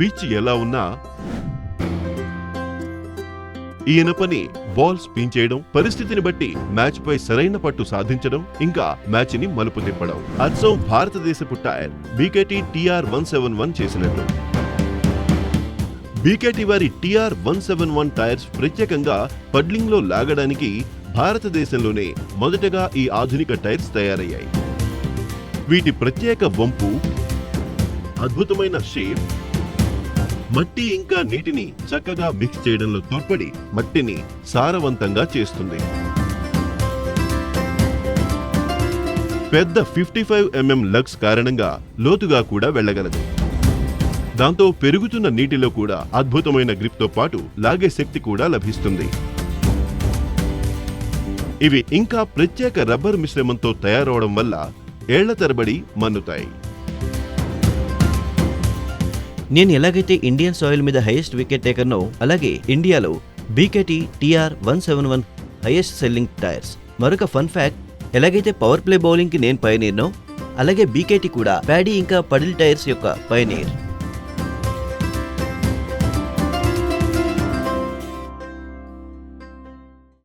Pitch ఎలా ఉన్నా ఈయన పని బాల్ స్పిన్ చేయడం పరిస్థితిని బట్టి మ్యాచ్ పై సరైన పట్టు సాధించడం ఇంకా మ్యాచ్ని మలుపు తిప్పడం. అచ్చం భారతదేశపు tyre. BKT TR one seven one చేసినట్టు. బీకేటీ వారి TR one seven one tyres ప్రత్యేకంగా పడ్లింగ్లో లాగడానికి భారతదేశంలోనే మొదటగా ఈ ఆధునిక టైర్స్ తయారయ్యాయి. వీటి ప్రత్యేక వంపు అద్భుతమైన షేప్ మట్టి ఇంకా నీటిని చక్కగా మిక్స్ చేయడంలో తోడ్పడి మట్టిని సారవంతంగా చేస్తుంది. పెద్ద ఫిఫ్టీ ఫైవ్ ఎంఎం లగ్స్ కారణంగా లోతుగా కూడా వెళ్ళగలదు. దాంతో పెరుగుతున్న నీటిలో కూడా అద్భుతమైన గ్రిప్తో పాటు లాగే శక్తి కూడా లభిస్తుంది. ఇవి ఇంకా ప్రత్యేక రబ్బర్ మిశ్రమంతో తయారవడం వల్ల ఏళ్ళ తరబడి మన్నుతాయి. నేను ఎలాగైతే ఇండియన్ సాయిల్ మీద హైయెస్ట్ వికెట్ టేకర్నో అలాగే ఇండియాలో BKT TR one seven one highest selling tyres. మరొక ఫన్ ఫ్యాక్ట్ ఎలాగైతే పవర్ ప్లే బౌలింగ్కి నేను పయనీర్నో అలాగే బీకేటీ కూడా ప్యాడీ ఇంకా పడిల్ టైర్స్ యొక్క పయనీర్